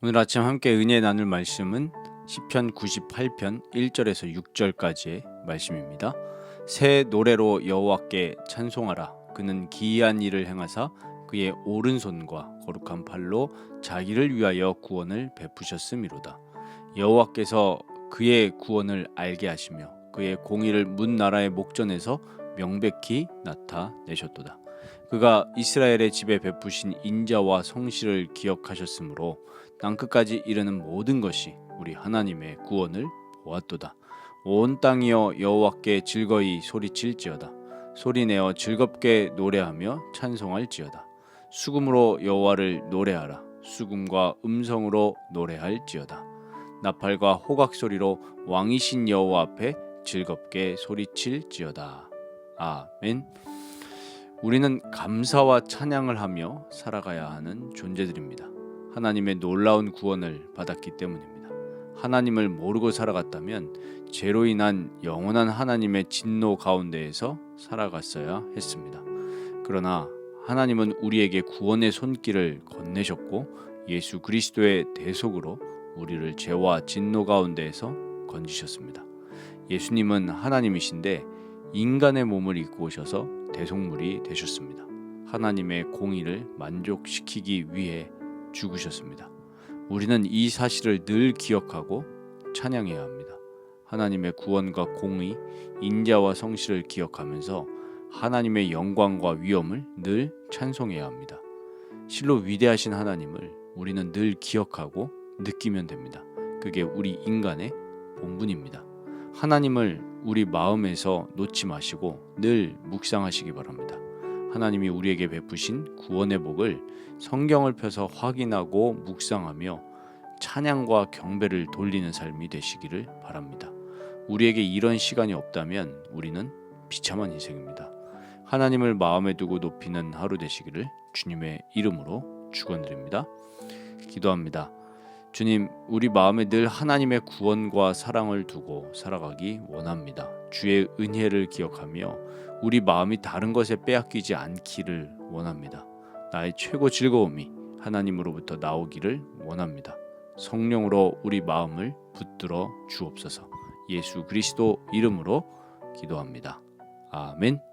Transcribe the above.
오늘 아침 함께 은혜 나눌 말씀은 시편 98편 1절에서 6절까지의 말씀입니다. 새 노래로 여호와께 찬송하라. 그는 기이한 일을 행하사 그의 오른손과 거룩한 팔로 자기를 위하여 구원을 베푸셨음이로다. 여호와께서 그의 구원을 알게 하시며 그의 공의를 문 나라의 목전에서 명백히 나타내셨도다. 그가 이스라엘의 집에 베푸신 인자와 성실을 기억하셨으므로 땅 끝까지 이르는 모든 것이 우리 하나님의 구원을 보았도다. 온 땅이여 여호와께 즐거이 소리칠지어다. 소리내어 즐겁게 노래하며 찬송할지어다. 수금으로 여호와를 노래하라. 수금과 음성으로 노래할지어다. 나팔과 호각 소리로 왕이신 여호와 앞에 즐겁게 소리칠지어다. 아멘. 우리는 감사와 찬양을 하며 살아가야 하는 존재들입니다. 하나님의 놀라운 구원을 받았기 때문입니다. 하나님을 모르고 살아갔다면 죄로 인한 영원한 하나님의 진노 가운데에서 살아갔어야 했습니다. 그러나 하나님은 우리에게 구원의 손길을 건네셨고 예수 그리스도의 대속으로 우리를 죄와 진노 가운데에서 건지셨습니다. 예수님은 하나님이신데 인간의 몸을 입고 오셔서 대속물이 되셨습니다. 하나님의 공의를 만족시키기 위해 죽으셨습니다. 우리는 이 사실을 늘 기억하고 찬양해야 합니다. 하나님의 구원과 공의, 인자와 성실을 기억하면서 하나님의 영광과 위엄을 늘 찬송해야 합니다. 실로 위대하신 하나님을 우리는 늘 기억하고 느끼면 됩니다. 그게 우리 인간의 본분입니다. 하나님을 우리 마음에서 놓지 마시고 늘 묵상하시기 바랍니다. 하나님이 우리에게 베푸신 구원의 복을 성경을 펴서 확인하고 묵상하며 찬양과 경배를 돌리는 삶이 되시기를 바랍니다. 우리에게 이런 시간이 없다면 우리는 비참한 인생입니다. 하나님을 마음에 두고 높이는 하루 되시기를 주님의 이름으로 축원드립니다. 기도합니다. 주님, 우리 마음에 늘 하나님의 구원과 사랑을 두고 살아가기 원합니다. 주의 은혜를 기억하며 우리 마음이 다른 것에 빼앗기지 않기를 원합니다. 나의 최고 즐거움이 하나님으로부터 나오기를 원합니다. 성령으로 우리 마음을 붙들어 주옵소서. 예수 그리스도 이름으로 기도합니다. 아멘.